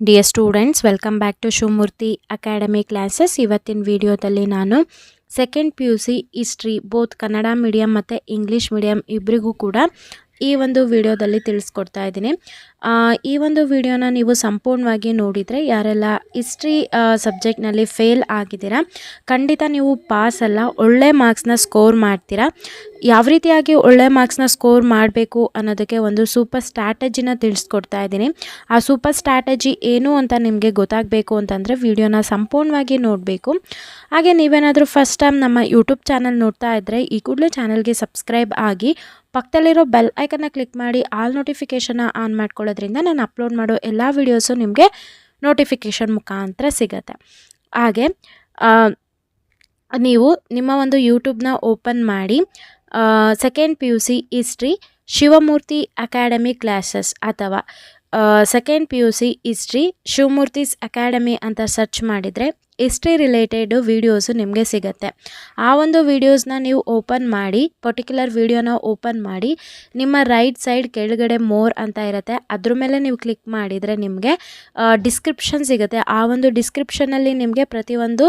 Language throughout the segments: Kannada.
Dear students welcome back to Shivamurthy academy classes ಇವತ್ತಿನ ವಿಡಿಯೋದಲ್ಲಿ ನಾನು second P U C history both Kannada medium ಮತ್ತು ಇಂಗ್ಲೀಷ್ ಮೀಡಿಯಮ್ ಇಬ್ಬರಿಗೂ ಕೂಡ ಈ ಒಂದು ವಿಡಿಯೋದಲ್ಲಿ ತಿಳಿಸ್ಕೊಡ್ತಾ ಇದ್ದೀನಿ ಈ ಒಂದು ವಿಡಿಯೋನ ನೀವು ಸಂಪೂರ್ಣವಾಗಿ ನೋಡಿದರೆ ಯಾರೆಲ್ಲ ಹಿಸ್ಟ್ರಿ ಸಬ್ಜೆಕ್ಟ್ನಲ್ಲಿ ಫೇಲ್ ಆಗಿದ್ದೀರಾ ಖಂಡಿತ ನೀವು ಪಾಸ್ ಅಲ್ಲ ಒಳ್ಳೆ ಮಾರ್ಕ್ಸ್ನ ಸ್ಕೋರ್ ಮಾಡ್ತೀರಾ ಯಾವ ರೀತಿಯಾಗಿ ಒಳ್ಳೆ ಮಾರ್ಕ್ಸ್ನ ಸ್ಕೋರ್ ಮಾಡಬೇಕು ಅನ್ನೋದಕ್ಕೆ ಒಂದು ಸೂಪರ್ ಸ್ಟ್ರಾಟಜಿನ ತಿಳಿಸ್ಕೊಡ್ತಾ ಇದ್ದೀನಿ. ಆ ಸೂಪರ್ ಸ್ಟ್ರಾಟಜಿ ಏನು ಅಂತ ನಿಮಗೆ ಗೊತ್ತಾಗಬೇಕು ಅಂತಂದರೆ ವಿಡಿಯೋನ ಸಂಪೂರ್ಣವಾಗಿ ನೋಡಬೇಕು. ಹಾಗೆ ನೀವೇನಾದರೂ ಫಸ್ಟ್ ಟೈಮ್ ನಮ್ಮ ಯೂಟ್ಯೂಬ್ ಚಾನಲ್ ನೋಡ್ತಾ ಇದ್ದರೆ ಈ ಕೂಡಲೇ ಚಾನಲ್ಗೆ ಸಬ್ಸ್ಕ್ರೈಬ್ ಆಗಿ ಪಕ್ಕದಲ್ಲಿರೋ ಬೆಲ್ ಐಕನ್ನ ಕ್ಲಿಕ್ ಮಾಡಿ ಆಲ್ ನೋಟಿಫಿಕೇಷನ್ನ ಆನ್ ಮಾಡ್ಕೊಳ್ಳೋದ್ರಿಂದ ನಾನು ಅಪ್ಲೋಡ್ ಮಾಡೋ ಎಲ್ಲ ವೀಡಿಯೋಸು ನಿಮಗೆ ನೋಟಿಫಿಕೇಷನ್ ಮುಖಾಂತರ ಸಿಗತ್ತೆ. ಹಾಗೆ ನೀವು ನಿಮ್ಮ ಒಂದು ಯೂಟ್ಯೂಬ್ನ ಓಪನ್ ಮಾಡಿ second P U C history Shivamurthy academy classes ಅಥವಾ second P U C history Shivamurthy's academy ಅಂತ ಸರ್ಚ್ ಮಾಡಿದರೆ ಹಿಸ್ಟ್ರಿ ರಿಲೇಟೆಡ್ ವೀಡಿಯೋಸು ನಿಮಗೆ ಸಿಗುತ್ತೆ. ಆ ಒಂದು ವೀಡಿಯೋಸ್ನ ನೀವು ಓಪನ್ ಮಾಡಿ ಪರ್ಟಿಕ್ಯುಲರ್ ವೀಡಿಯೋನ ಓಪನ್ ಮಾಡಿ, ನಿಮ್ಮ ರೈಟ್ ಸೈಡ್ ಕೆಳಗಡೆ ಮೋರ್ ಅಂತ ಇರುತ್ತೆ. ಅದ್ರ ಮೇಲೆ ನೀವು ಕ್ಲಿಕ್ ಮಾಡಿದರೆ ನಿಮಗೆ ಡಿಸ್ಕ್ರಿಪ್ಷನ್ ಸಿಗುತ್ತೆ. ಆ ಒಂದು ಡಿಸ್ಕ್ರಿಪ್ಷನಲ್ಲಿ ನಿಮಗೆ ಪ್ರತಿಯೊಂದು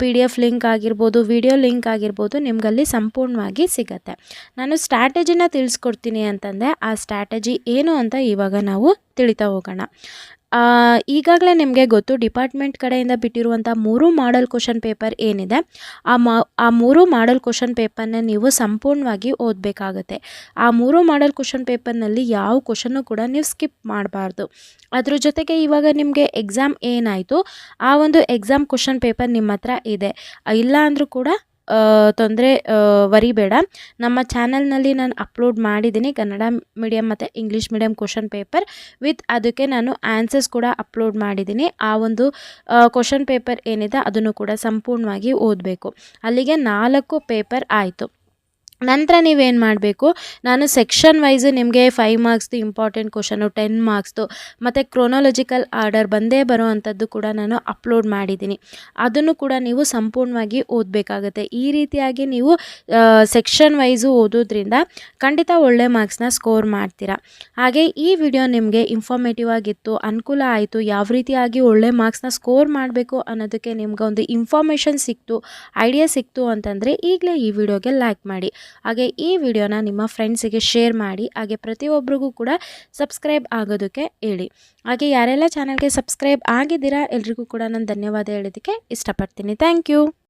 ಪಿ ಡಿ ಎಫ್ ಲಿಂಕ್ ಆಗಿರ್ಬೋದು ವಿಡಿಯೋ ಲಿಂಕ್ ಆಗಿರ್ಬೋದು ನಿಮಗಲ್ಲಿ ಸಂಪೂರ್ಣವಾಗಿ ಸಿಗುತ್ತೆ. ನಾನು ಸ್ಟ್ರಾಟಜಿನ ತಿಳಿಸ್ಕೊಡ್ತೀನಿ ಅಂತಂದರೆ, ಆ ಸ್ಟ್ರಾಟಜಿ ಏನು ಅಂತ ಇವಾಗ ನಾವು ತಿಳಿತಾ ಹೋಗೋಣ. ಈಗಾಗಲೇ ನಿಮಗೆ ಗೊತ್ತು, ಡಿಪಾರ್ಟ್ಮೆಂಟ್ ಕಡೆಯಿಂದ ಬಿಟ್ಟಿರುವಂಥ ಮೂರು ಮಾಡಲ್ ಕ್ವಶನ್ ಪೇಪರ್ ಏನಿದೆ, ಆ ಮಾ, ಆ ಮೂರು ಮಾಡಲ್ ಕ್ವಶನ್ ಪೇಪರ್ನ ನೀವು ಸಂಪೂರ್ಣವಾಗಿ ಓದಬೇಕಾಗತ್ತೆ. ಆ ಮೂರು ಮಾಡಲ್ ಕ್ವಶನ್ ಪೇಪರ್ನಲ್ಲಿ ಯಾವ ಕ್ವಶನ್ನು ಕೂಡ ನೀವು ಸ್ಕಿಪ್ ಮಾಡಬಾರ್ದು. ಅದ್ರ ಜೊತೆಗೆ ಇವಾಗ ನಿಮಗೆ ಎಕ್ಸಾಮ್ ಏನಾಯಿತು, ಆ ಒಂದು ಎಕ್ಸಾಮ್ ಕ್ವಶನ್ ಪೇಪರ್ ನಿಮ್ಮ ಹತ್ರ ಇದೆ. ಇಲ್ಲ ಅಂದರೂ ಕೂಡ ತೊಂದರೆ ವರಿಬೇಡ. ನಮ್ಮ ಚಾನಲ್ನಲ್ಲಿ ನಾನು ಅಪ್ಲೋಡ್ ಮಾಡಿದ್ದೀನಿ. ಕನ್ನಡ ಮೀಡಿಯಮ್ ಮತ್ತು English medium question paper. With ಅದಕ್ಕೆ ನಾನು ಆನ್ಸರ್ಸ್ ಕೂಡ ಅಪ್ಲೋಡ್ ಮಾಡಿದ್ದೀನಿ. ಆ ಒಂದು ಕ್ವಶನ್ ಪೇಪರ್ ಏನಿದೆ ಅದನ್ನು ಕೂಡ ಸಂಪೂರ್ಣವಾಗಿ ಓದಬೇಕು. ಅಲ್ಲಿಗೆ ನಾಲ್ಕು ಪೇಪರ್ ಆಯಿತು. ನಂತರ ನೀವೇನು ಮಾಡಬೇಕು? ನಾನು ಸೆಕ್ಷನ್ ವೈಸು ನಿಮಗೆ ಫೈವ್ ಮಾರ್ಕ್ಸ್ದು ಇಂಪಾರ್ಟೆಂಟ್ ಕ್ವಶನು ಟೆನ್ ಮಾರ್ಕ್ಸ್ದು ಮತ್ತು ಕ್ರೊನಾಲಜಿಕಲ್ ಆರ್ಡರ್ ಬಂದೇ ಬರೋ ಅಂಥದ್ದು ಕೂಡ ನಾನು ಅಪ್ಲೋಡ್ ಮಾಡಿದ್ದೀನಿ. ಅದನ್ನು ಕೂಡ ನೀವು ಸಂಪೂರ್ಣವಾಗಿ ಓದಬೇಕಾಗುತ್ತೆ. ಈ ರೀತಿಯಾಗಿ ನೀವು ಸೆಕ್ಷನ್ ವೈಸು ಓದೋದ್ರಿಂದ ಖಂಡಿತ ಒಳ್ಳೆ ಮಾರ್ಕ್ಸ್ನ ಸ್ಕೋರ್ ಮಾಡ್ತೀರಾ. ಹಾಗೆ ಈ ವಿಡಿಯೋ ನಿಮಗೆ ಇನ್ಫಾರ್ಮೇಟಿವ್ ಆಗಿತ್ತು, ಅನುಕೂಲ ಆಯಿತು, ಯಾವ ರೀತಿಯಾಗಿ ಒಳ್ಳೆ ಮಾರ್ಕ್ಸ್ನ ಸ್ಕೋರ್ ಮಾಡಬೇಕು ಅನ್ನೋದಕ್ಕೆ ನಿಮ್ಗೆ ಒಂದು ಇನ್ಫಾರ್ಮೇಷನ್ ಸಿಕ್ತು ಐಡಿಯಾ ಸಿಕ್ತು ಅಂತಂದರೆ ಈಗಲೇ ಈ ವಿಡಿಯೋಗೆ ಲೈಕ್ ಮಾಡಿ. ಹಾಗೆ ಈ ವಿಡಿಯೋನ ನಿಮ್ಮ ಫ್ರೆಂಡ್ಸಿಗೆ ಶೇರ್ ಮಾಡಿ, ಹಾಗೆ ಪ್ರತಿಯೊಬ್ಬರಿಗೂ ಕೂಡ ಸಬ್ಸ್ಕ್ರೈಬ್ ಆಗೋದಕ್ಕೆ ಹೇಳಿ. ಹಾಗೆ ಯಾರೆಲ್ಲ ಚಾನಲ್ಗೆ ಸಬ್ಸ್ಕ್ರೈಬ್ ಆಗಿದ್ದೀರಾ, ಎಲ್ರಿಗೂ ಕೂಡ ನಾನು ಧನ್ಯವಾದ ಹೇಳೋದಕ್ಕೆ ಇಷ್ಟಪಡ್ತೀನಿ. Thank you.